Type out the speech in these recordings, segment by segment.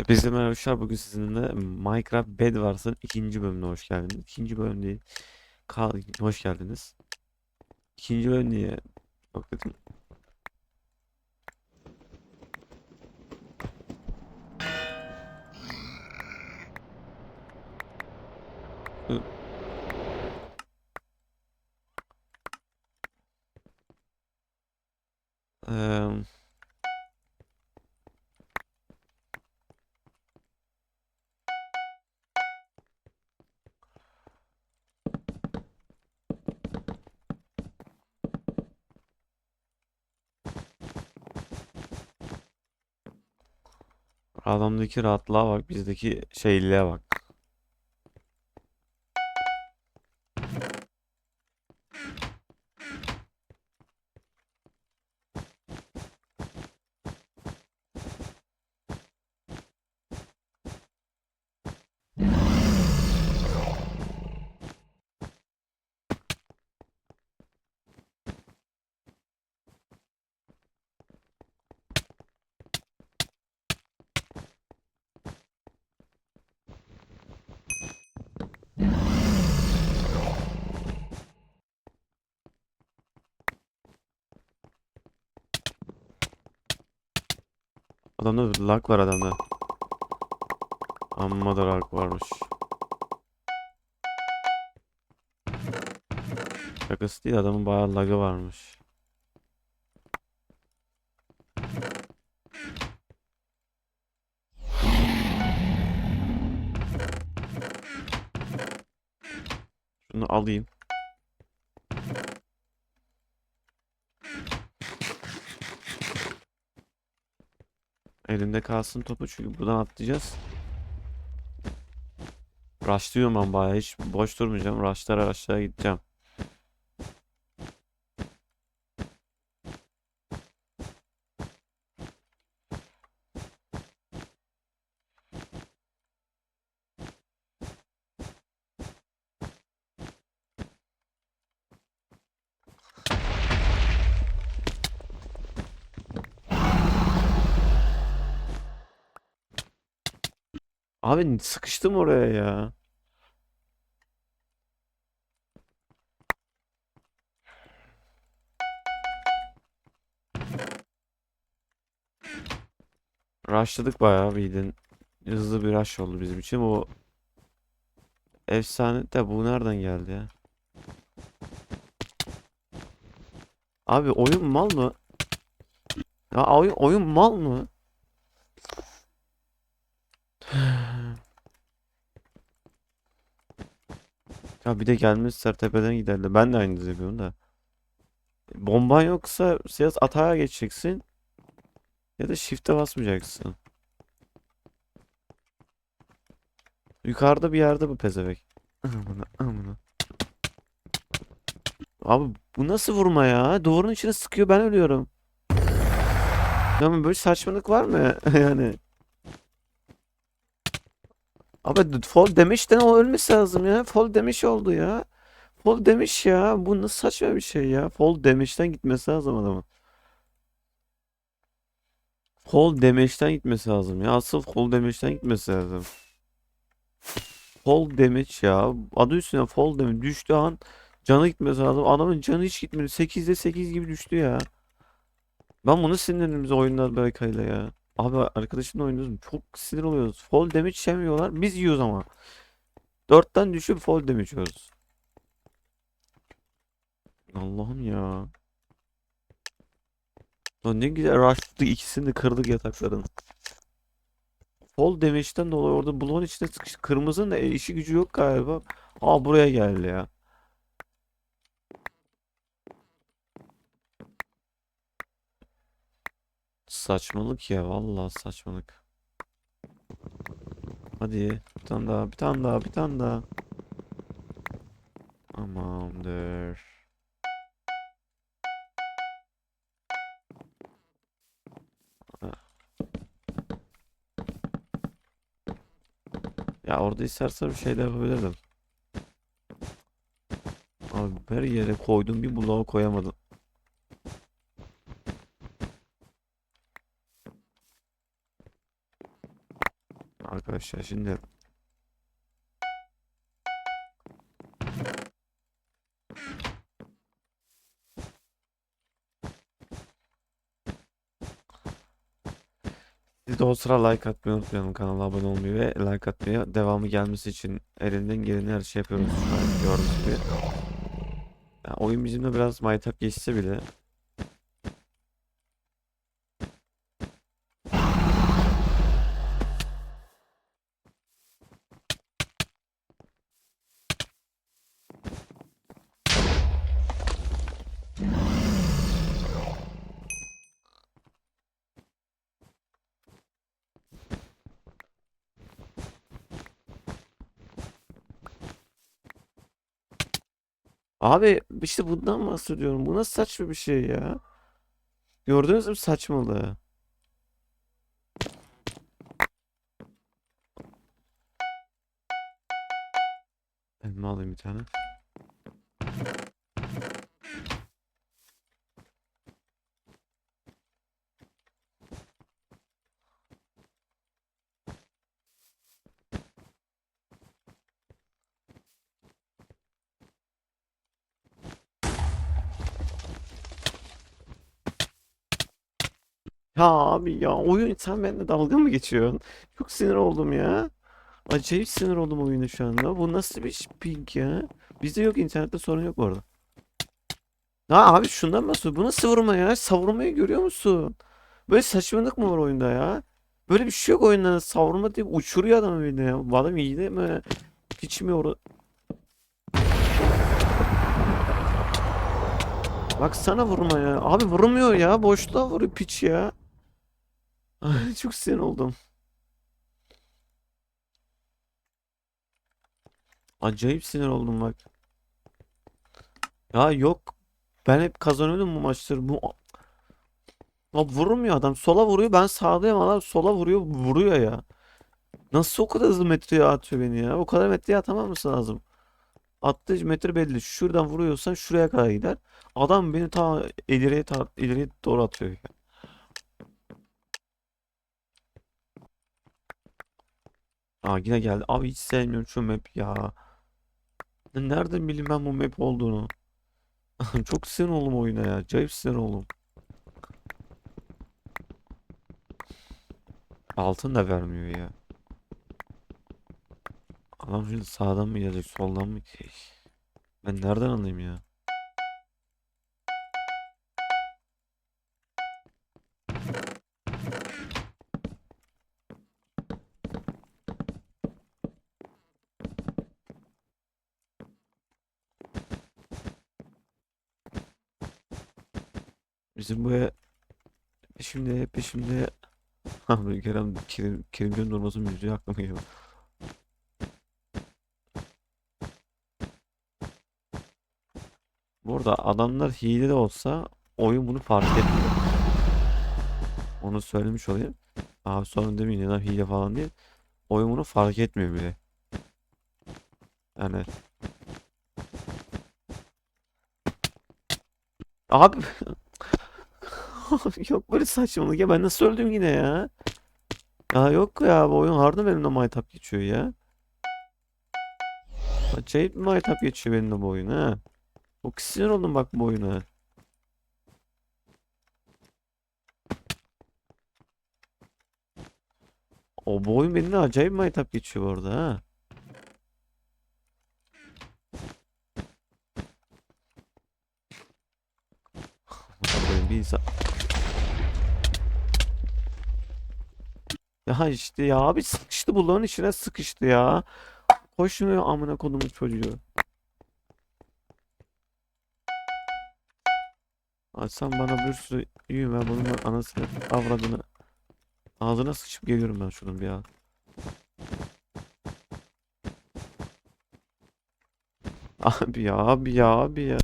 Hepinize merhaba. Bugün sizinle Minecraft Bedwars'ın ikinci bölümüne hoş geldiniz. İkinci bölüm değil. Kal hoş geldiniz. İkinci bölüm diye yok dedim. Adamdaki rahatlığa bak, bizdeki şeyliğe bak. Adamda lag var adamda. Amma da lag varmış. Şakası değil adamın bayağı lagı varmış. Şunu alayım. Elimde kalsın topu çünkü buradan atlayacağız. Rushlıyorum ben bayağı hiç boş durmayacağım. Rushlara rushlara gideceğim. Abi sıkıştım oraya ya. Rushladık bayağı bildiğin. Hızlı bir rush oldu bizim için. O efsane de bu nereden geldi ya? Abi oyun mal mı? Ya oyun, oyun mal mı? Ya bir de gelmişler tepeden giderler. Ben de aynı yapıyorum da. Bomban yoksa siyas atağa geçeceksin. Ya da shift'e basmayacaksın. Yukarıda bir yerde bu pezevenk. Amına amına. Abi bu nasıl vurma ya? Duvarın içine sıkıyor ben ölüyorum. Ya böyle saçmalık var mı yani? Abi fall demişten o ölmesi lazım ya. Fall demiş oldu ya. Fall demiş ya. Bu nasıl saçma bir şey ya. Fall demişten gitmesi lazım adamın. Fall demişten gitmesi lazım ya. Asıl fall demişten gitmesi lazım. Fall demiş ya. Adı üstüne fall demiş. Düştü an canı gitmesi lazım. Adamın canı hiç gitmedi. 8'de 8 gibi düştü ya. Ben bunu sinirlendim oyunlar Berkay'la ya. Abi arkadaşımla oynuyoruz. Çok sinir oluyoruz. Fall damage yemiyorlar. Biz yiyoruz ama. 4'ten düşüp fall damage yiyoruz. Allah'ım ya. Lan ne güzel rushladık. ikisini de kırdık yatakların. Fall damage'den dolayı orada bloğun içine sıkıştı. Kırmızının da işi gücü yok galiba. Aa buraya geldi ya. Saçmalık ya vallahi saçmalık. Hadi bir tane daha bir tane daha bir tane daha. Tamamdır. Ya orada istersen bir şey yapabilirdim. Abi her yere koydum bir bloğa koyamadım. Arkadaşlar şimdi Siz de o sıra like atmayı unutmayalım. Kanala abone olmayı ve like atmayı. Devamı gelmesi için elinden geleni her şey yapıyoruz gördüğünüz gibi. Ya, oyun bizimle biraz maytap geçse bile Abi işte bundan bahsediyorum. Bu nasıl saçma bir şey ya? Gördünüz mü saçmalığı? Elma alayım bir tane. Ya abi ya oyun sen benimle dalga mı geçiyorsun? Çok sinir oldum ya. Acayip sinir oldum oyuna şu anda. Bu nasıl bir ping ya? Bizde yok internette sorun yok bu arada. Ha abi şundan bahsediyorum. Bu nasıl vurma ya? Savurmayı görüyor musun? Böyle saçmalık mı var oyunda ya? Böyle bir şey yok oyunda. Savurma deyip uçuruyor adamı de ya. Adam iyi değil mi? Hiç mi orada? Bak sana vurma ya. Abi vurmuyor ya. Boşluğa vuruyor piç ya. Ay, Çok sinir oldum. Acayip sinir oldum bak. Ya yok. Ben hep kazanıyordum bu maçları. Bu ya vurmuyor adam. Sola vuruyor. Ben sağdayım adam sola vuruyor. Vuruyor ya. Nasıl o kadar hızlı metreye atıyor beni ya? O kadar metreye atamaması lazım. Attığı metre belli. Şuradan vuruyorsan şuraya kadar gider. Adam beni ta ileriye ta ileriye doğru atıyor ya. Aa yine geldi. Abi hiç sevmiyorum şu map ya. Nereden bileyim ben bu map olduğunu? Çok sinir oldum oyuna ya. Acayip sinir oldum. Altın da vermiyor ya. Adam şimdi sağdan mı gelecek, soldan mı? Ben nereden anlayayım ya? Bizim bu e- peşimde peşimde Abi Kerem Kerim, Kerimcan Durmaz'ın müziği aklıma geliyor. Burada adamlar hile de olsa oyun bunu fark etmiyor. Onu söylemiş olayım. Abi sorun demeyin adam hile falan değil. Oyun bunu fark etmiyor bile. Yani abi yok böyle saçmalık ya ben nasıl öldüm yine ya? Ya yok ya bu oyun harbiden benimle maytap geçiyor ya. Acayip bir maytap geçiyor benimle bu oyun ha. Çok sinir oldum bak bu oyuna. O bu oyun benimle acayip maytap geçiyor bu arada ha. Bir insan. Ya işte ya abi sıkıştı bunların içine sıkıştı ya. Koşmuyor amına kodumun çocuğu. Açsam bana bir sürü ben bunun anasını avradını ağzına sıçıp geliyorum ben şunun bir an. Abi ya abi ya abi ya.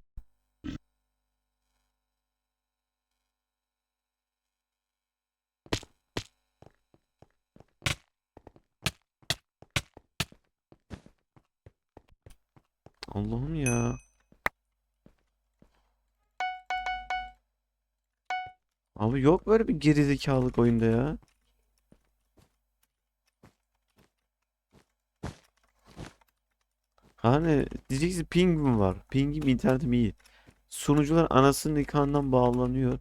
bir gerizekalılık oyunda ya. Hani diyeceksin pingim var. Pingim internetim iyi. Sunucular anasının nikahından bağlanıyor.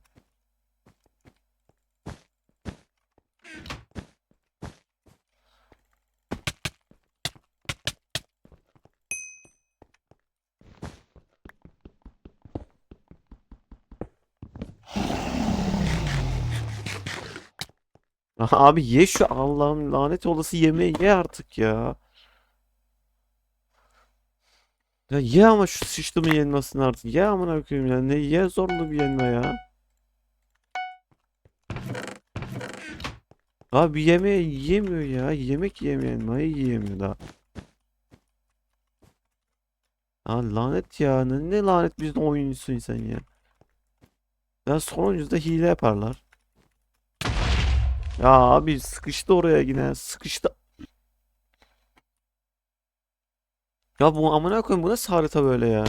Abi ye şu Allah'ım lanet olası yemeği ye artık ya. Ya ye ama şu sıçtımı yenmesini artık. Ye amına koyayım ya. Ne ye zorlu bir yenme ya. Abi yemeği yiyemiyor ya. Yemek yemeyen mayı yiyemiyor da. Ha lanet ya. Ne, ne lanet bir oyuncusun sen ya. Ya sonuncuda hile yaparlar. Ya abi sıkıştı oraya yine. Sıkıştı. Ya bu amına koyayım bu nasıl harita böyle ya?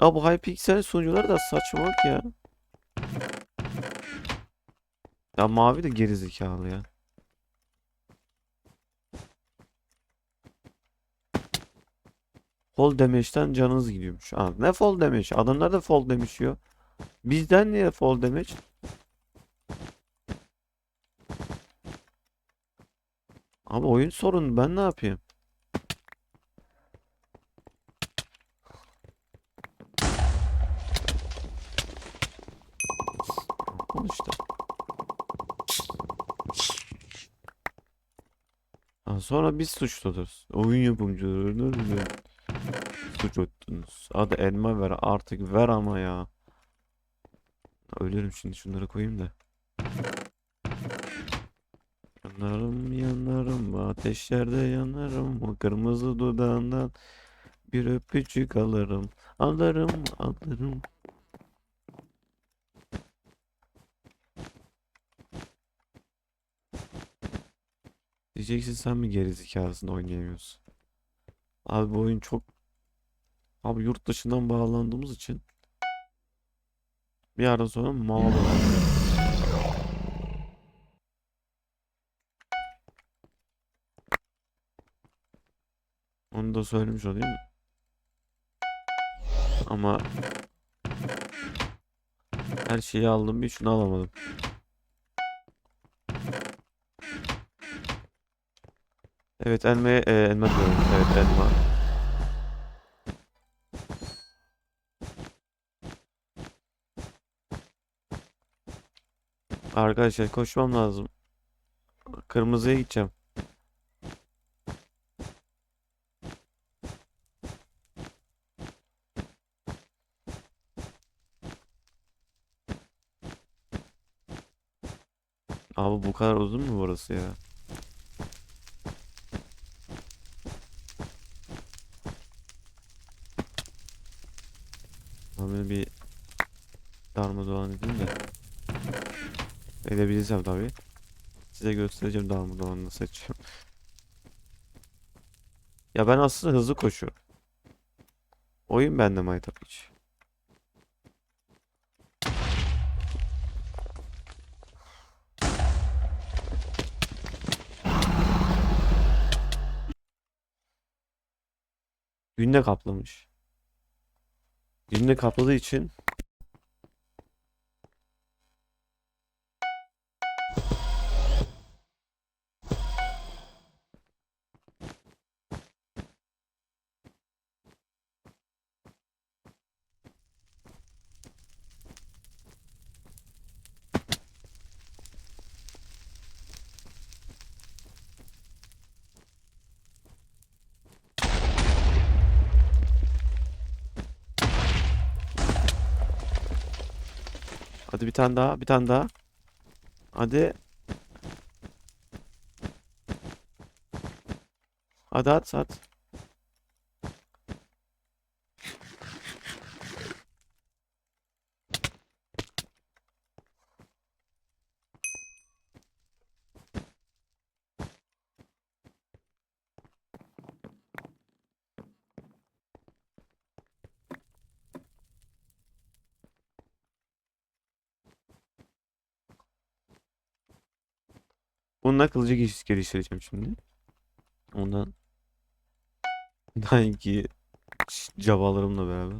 Ya bu Hypixel sunucuları da saçmalık ya. Ya mavi de gerizekalı ya. Fall damage'den canınız gidiyormuş. Ha, ne fall damage? Adamlar da fall damage yiyor. Bizden niye fall damage? Abi oyun sorun. Ben ne yapayım? Ha, sonra biz suçludur. Oyun yapımcıları suç ettin. Hadi elma ver artık ver ama ya. Ölürüm şimdi şunları koyayım da. Yanarım yanarım ateşlerde yanarım o kırmızı dudağından bir öpücük alırım alırım alırım. Diyeceksin sen mi gerizekalısın oynayamıyorsun. Abi bu oyun çok Abi yurt dışından bağlandığımız için bir ara sonra mal Onu da söylemiş olayım. Ama her şeyi aldım bir şunu alamadım. Evet elma e, elma diyorum. Evet elma. Arkadaşlar koşmam lazım. Kırmızıya gideceğim. Abi bu kadar uzun mu burası ya? Abi bir darmadağın edeyim de. Edebilirsem tabii. Size göstereceğim darmadağını nasıl edeceğim. Ya ben aslında hızlı koşuyorum. Oyun bende maytap hiç. Günde kaplamış. Günde kapladığı için Hadi bir tane daha, bir tane daha. Hadi. Hadi at, at. Bununla kılıcı geliş- geliştireceğim şimdi. Ondan Sanki cabalarımla beraber.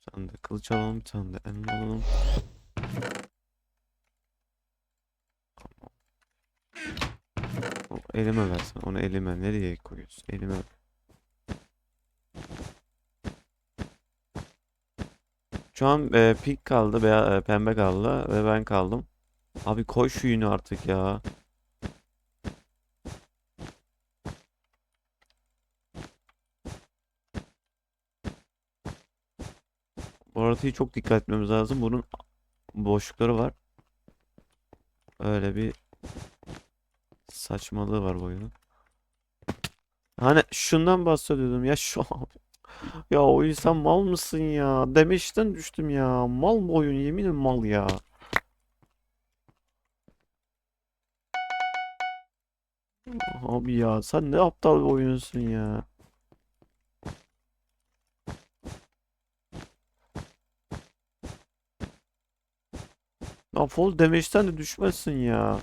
Bir tane de kılıç alalım, bir tane de elma alalım. O elime versen, onu elime nereye koyuyorsun? Elime ver. Şu an e, pink kaldı veya pembe kaldı ve ben kaldım. Abi koy şu yünü artık ya. Bu haritayı çok dikkat etmemiz lazım. Bunun boşlukları var. Öyle bir saçmalığı var bu oyunun. Hani şundan bahsediyordum ya şu ya o insan mal mısın ya? Demeçten düştüm ya. Mal bu oyun yeminim mal ya. Abi ya sen ne aptal bir oyunsun ya. Ya fall damage'den de düşmezsin ya.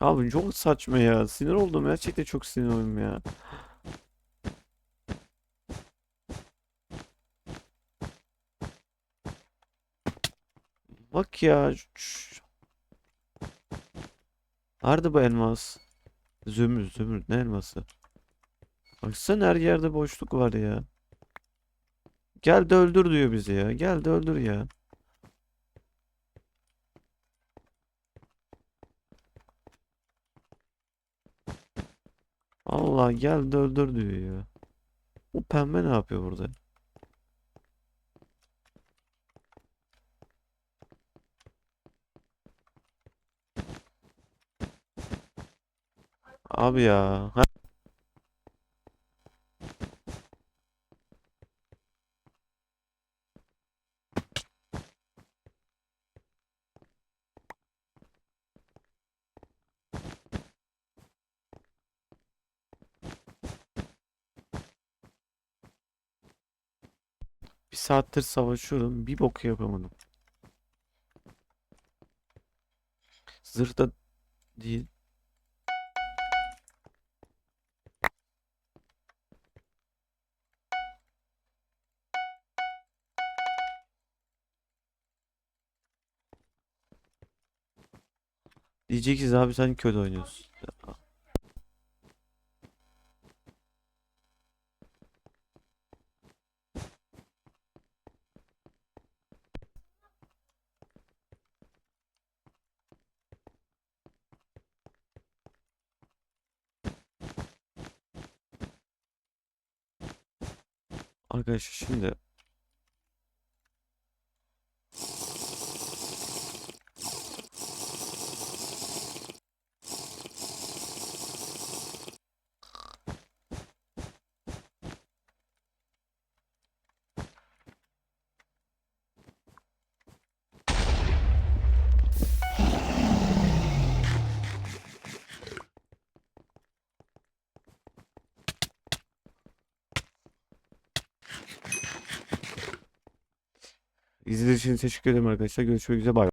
Abi çok saçma ya. Sinir oldum. Gerçekten çok sinir oldum ya. Bak ya. Nerede bu elmas? Zümrüt, zümrüt. Ne elması? Baksana her yerde boşluk var ya. Gel de öldür diyor bizi ya. Gel de öldür ya. Allah gel de öldür diyor ya. Bu pembe ne yapıyor burada? Abi ya. Ha- Bir saattir savaşıyorum. Bir boku yapamadım. Zırh da değil. Diyeceksiniz abi sen kötü oynuyorsun. Arkadaşlar şimdi için teşekkür ederim arkadaşlar. Görüşmek üzere. Bay.